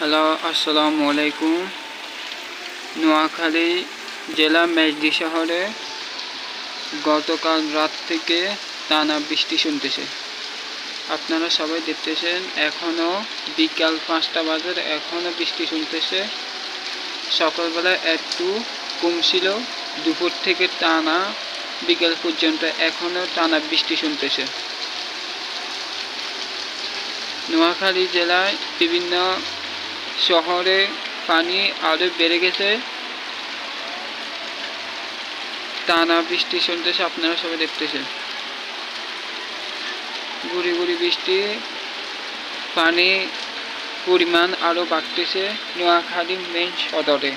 Hello, আসসালামু আলাইকুম। নোয়াখালী জেলা মেজদি শহরে গতকাল রাত থেকে টানা বৃষ্টি শুনতেছে। আপনারা সবাই দেখতেছেন এখনও বিকাল পাঁচটা বাজে এখনও বৃষ্টি শুনতেছে। সকালবেলা একটু কমছিল দুপুর থেকে টানা বিকাল পর্যন্ত এখনও টানা বৃষ্টি শুনতেছে। নোয়াখালী জেলায় বিভিন্ন শহরে পানি আরও বেড়ে গেছে। টানা বৃষ্টি শুনতেছে, আপনারা সবাই দেখতেছেন। গুড়ি গুড়ি বৃষ্টি, পানি পরিমাণ আরও বাড়তেছে নোয়াখালী মেন সদরে।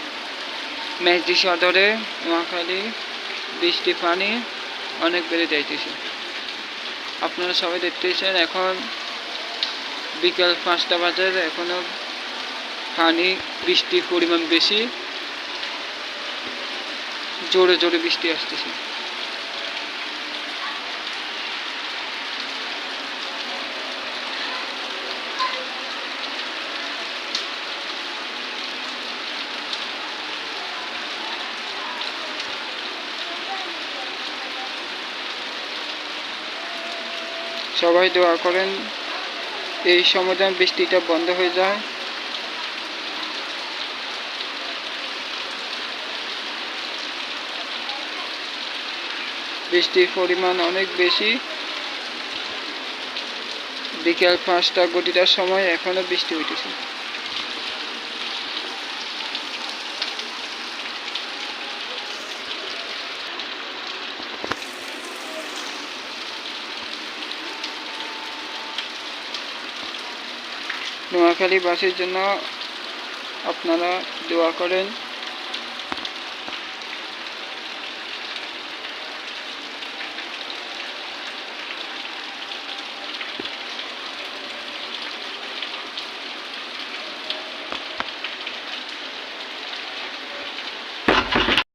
মেজদি সদরে, নোয়াখালী বৃষ্টি পানি অনেক বেড়ে যাইতেছে। আপনারা সবাই দেখতেছেন, এখন বিকেল পাঁচটা বাজার এখনও পানি বৃষ্টির পরিমাণ বেশি। জোরে জোরে বৃষ্টি আসতেছে। সবাই দোয়া করেন, এই সময় যেন বৃষ্টিটা বন্ধ হয়ে যায়। বৃষ্টির পরিমাণ অনেক বেশি। বিকেল পাঁচটা গতিটার সময় এখনও বৃষ্টি হইতেছে। নোয়াখালী বাসের জন্য আপনারা দোয়া করেন।